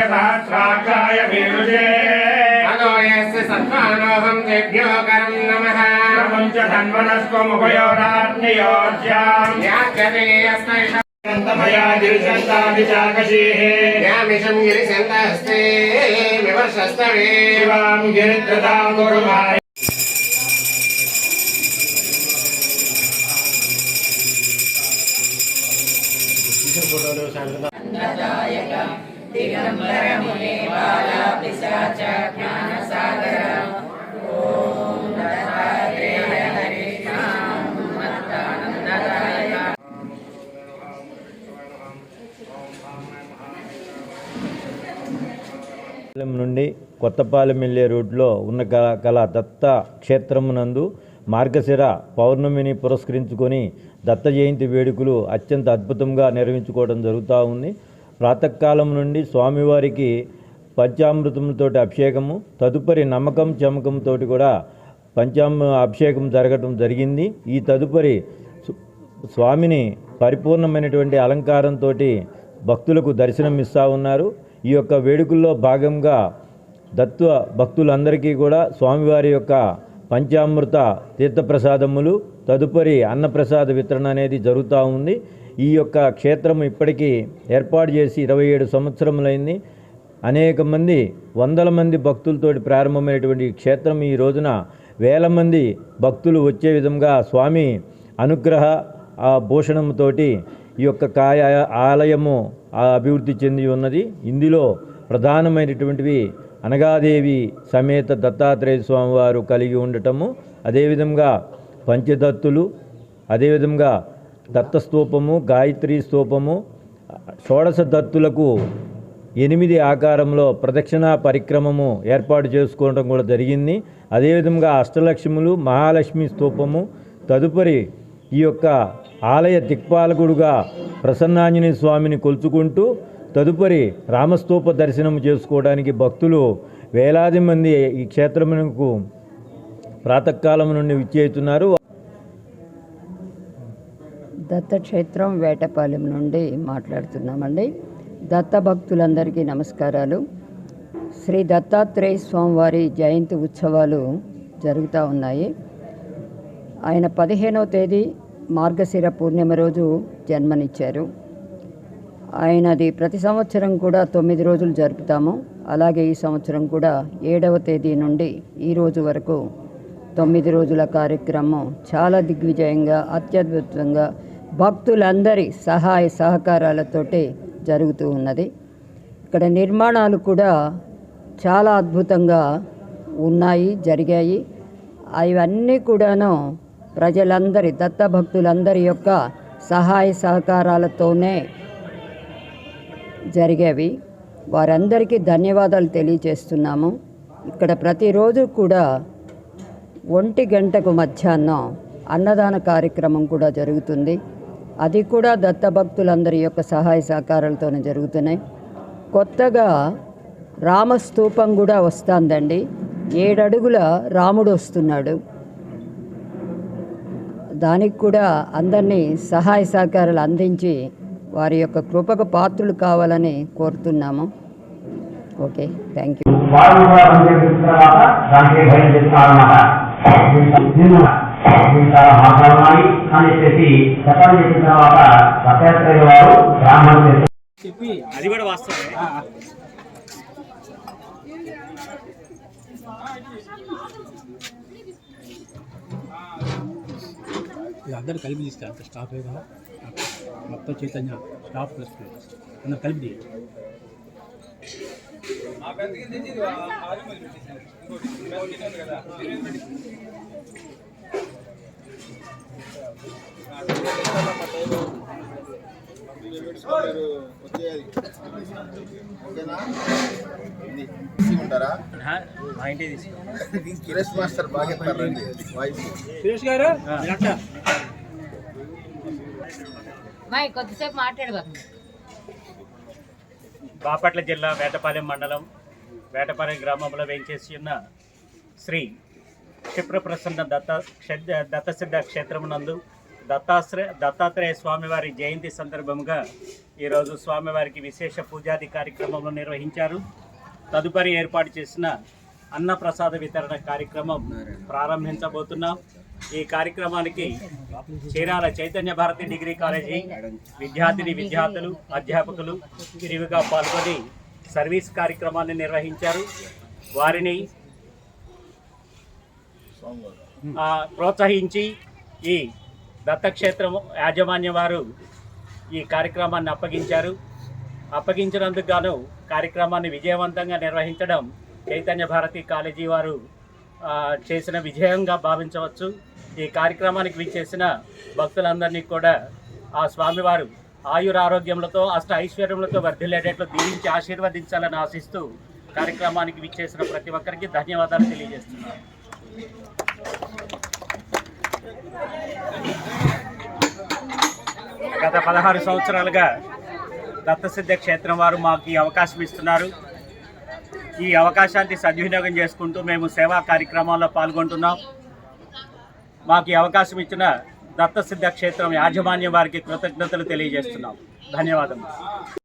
सहस्राक्षाय वीरुजे अनो यस्य सत्त्वानोऽहं तेभ्यो करं नमः। प्रपञ्च धन्वनस्त्वमुभयोराज्ञयोज्याम् याच्यते अस्मै मया गिरिशन्ताभिचाकशीः यामिषं गिरिशन्तस्ते विवर्षस्तवे। शिवाम् गिरिधृताम् गुरुमाय పాలెం నుండి కొత్తపాలెం వెళ్ళే రూట్లో ఉన్న గల గల దత్త క్షేత్రమునందు మార్గశిర పౌర్ణమిని పురస్కరించుకొని దత్త జయంతి వేడుకలు అత్యంత అద్భుతంగా నిర్వహించుకోవడం జరుగుతూ ఉంది ప్రాతకాలం నుండి స్వామివారికి పంచామృతంతో అభిషేకము తదుపరి నమ్మకం చమకంతో కూడా పంచామ అభిషేకం జరగటం జరిగింది. ఈ తదుపరి స్వామిని పరిపూర్ణమైనటువంటి అలంకారంతో భక్తులకు దర్శనం ఇస్తూ ఉన్నారు. ఈ యొక్క వేడుకల్లో భాగంగా దత్వ భక్తులందరికీ కూడా స్వామివారి యొక్క పంచామృత తీర్థప్రసాదములు తదుపరి అన్నప్రసాద వితరణ అనేది జరుగుతూ ఉంది. ఈ యొక్క క్షేత్రం ఇప్పటికీ ఏర్పాటు చేసి ఇరవై ఏడు సంవత్సరములైంది. అనేక మంది వందల మంది భక్తులతోటి ప్రారంభమైనటువంటి ఈ క్షేత్రం ఈ రోజున వేల మంది భక్తులు వచ్చే విధంగా స్వామి అనుగ్రహ ఆ భూషణంతోటి ఈ యొక్క కాయ ఆలయము అభివృద్ధి చెంది ఉన్నది. ఇందులో ప్రధానమైనటువంటివి అనగాదేవి సమేత దత్తాత్రేయ స్వామి వారు కలిగి ఉండటము అదేవిధంగా పంచదత్తులు అదేవిధంగా దత్తస్తూపము గాయత్రి స్తూపము షోడశ దత్తులకు ఎనిమిది ఆకారంలో ప్రదక్షిణా పరిక్రమము ఏర్పాటు చేసుకోవడం కూడా జరిగింది. అదేవిధంగా అష్టలక్ష్ములు మహాలక్ష్మి స్తూపము తదుపరి ఈ యొక్క ఆలయ దిక్పాలకుడుగా ప్రసన్నాంజనేయ స్వామిని కొలుచుకుంటూ తదుపరి రామస్తూప దర్శనం చేసుకోవడానికి భక్తులు వేలాది మంది ఈ క్షేత్రమునకు ప్రాతకాలం నుండి విచ్చేస్తున్నారు దత్తక్షేత్రం వేటపాలెం నుండి మాట్లాడుతున్నామండి. దత్త భక్తులందరికీ నమస్కారాలు. శ్రీ దత్తాత్రేయ స్వామివారి జయంతి ఉత్సవాలు జరుగుతూ ఉన్నాయి. ఆయన పదిహేనవ తేదీ మార్గశిర పూర్ణిమ రోజు జన్మనిచ్చారు. ఆయనది ప్రతి సంవత్సరం కూడా తొమ్మిది రోజులు జరుపుతాము. అలాగే ఈ సంవత్సరం కూడా ఏడవ తేదీ నుండి ఈ రోజు వరకు తొమ్మిది రోజుల కార్యక్రమం చాలా దిగ్విజయంగా అత్యద్భుతంగా భక్తులందరి సహాయ సహకారాలతోటి జరుగుతూ ఉన్నది. ఇక్కడ నిర్మాణాలు కూడా చాలా అద్భుతంగా ఉన్నాయి జరిగాయి. అవన్నీ కూడాను ప్రజలందరి దత్త భక్తులందరి యొక్క సహాయ సహకారాలతోనే జరిగేవి. వారందరికీ ధన్యవాదాలు తెలియజేస్తున్నాము. ఇక్కడ ప్రతిరోజు కూడా ఒంటి గంటకు మధ్యాహ్నం అన్నదాన కార్యక్రమం కూడా జరుగుతుంది. అది కూడా దత్తభక్తులందరి యొక్క సహాయ సహకారాలతోనే జరుగుతున్నాయి. కొత్తగా రామస్తూపం కూడా వస్తుందండి. ఏడడుగుల రాముడు వస్తున్నాడు. దానికి కూడా అందరినీ సహాయ సహకారాలు అందించి వారి యొక్క కృపకు పాత్రులు కావాలని కోరుతున్నాము. Okay thank you. మాట్లాడాలి అని చెప్పేసి చెప్పిన తర్వాత దత్తాత్రేయ బ్రాహ్మణులు అది కూడా అందరూ కలిపి తీసుకెళ్ళి అంత స్టాఫ్ కదా? మొత్తం చైతన్య స్టాఫ్ ప్లస్ అందరు కలిపి తీయాలి. ఉంటారా మా ఇంటికి తీసుకు సురేష్ మాస్టర్ బాగా ఇస్తారండి వాయిస్. సురేష్ గారు? మీరంట మై కొద్దిసేపు బాపట్ల జిల్లా వేటపాలెం మండలం వేటపాలెం గ్రామంలో వేంచేసి ఉన్న శ్రీ క్షిప్రప్రసన్న దత్త దత్తసిద్ధ క్షేత్రమునందు దత్తాశ్రయ దత్తాత్రేయ స్వామివారి జయంతి సందర్భంగా ఈరోజు స్వామివారికి విశేష పూజాది కార్యక్రమంలో నిర్వహించారు. తదుపరి ఏర్పాటు చేసిన అన్నప్రసాద వితరణ కార్యక్రమం ప్రారంభించబోతున్నాం. ఈ కార్యక్రమానికి చీరాల చైతన్య భారతి డిగ్రీ కాలేజీ విద్యార్థిని విద్యార్థులు అధ్యాపకులు విరివిగా పాల్గొని సర్వీస్ కార్యక్రమాన్ని నిర్వహించారు. వారిని ప్రోత్సహించి ఈ దత్తక్షేత్రం యాజమాన్యం వారు ఈ కార్యక్రమాన్ని అప్పగించారు. అప్పగించినందుకు గాను కార్యక్రమాన్ని విజయవంతంగా నిర్వహించడం చైతన్య భారతి కాలేజీ వారు చేసిన విజయంగా భావించవచ్చు. ఈ కార్యక్రమానికి విచ్చేసిన భక్తులందరినీ కూడా ఆ స్వామివారు ఆయురారోగ్యములతో అష్ట ఐశ్వర్యములతో వర్ధిల్లేటట్లు దీవించి ఆశీర్వదించాలని ఆశిస్తూ కార్యక్రమానికి విచ్చేసిన ప్రతి ఒక్కరికి ధన్యవాదాలు తెలియజేస్తున్నాను. గత పదహారు సంవత్సరాలుగా దత్తసిద్ధ క్షేత్రం వారు మాకు ఈ అవకాశం ఇస్తున్నారు. ఈ అవకాశాన్ని సద్వినియోగం చేసుకుంటూ మేము సేవా కార్యక్రమాల్లో పాల్గొంటున్నాం. మాకు ఈ అవకాశం ఇచ్చిన దత్తసిద్ధ క్షేత్రం యాజమాన్యం వారికి కృతజ్ఞతలు తెలియజేస్తున్నాం. ధన్యవాదములు.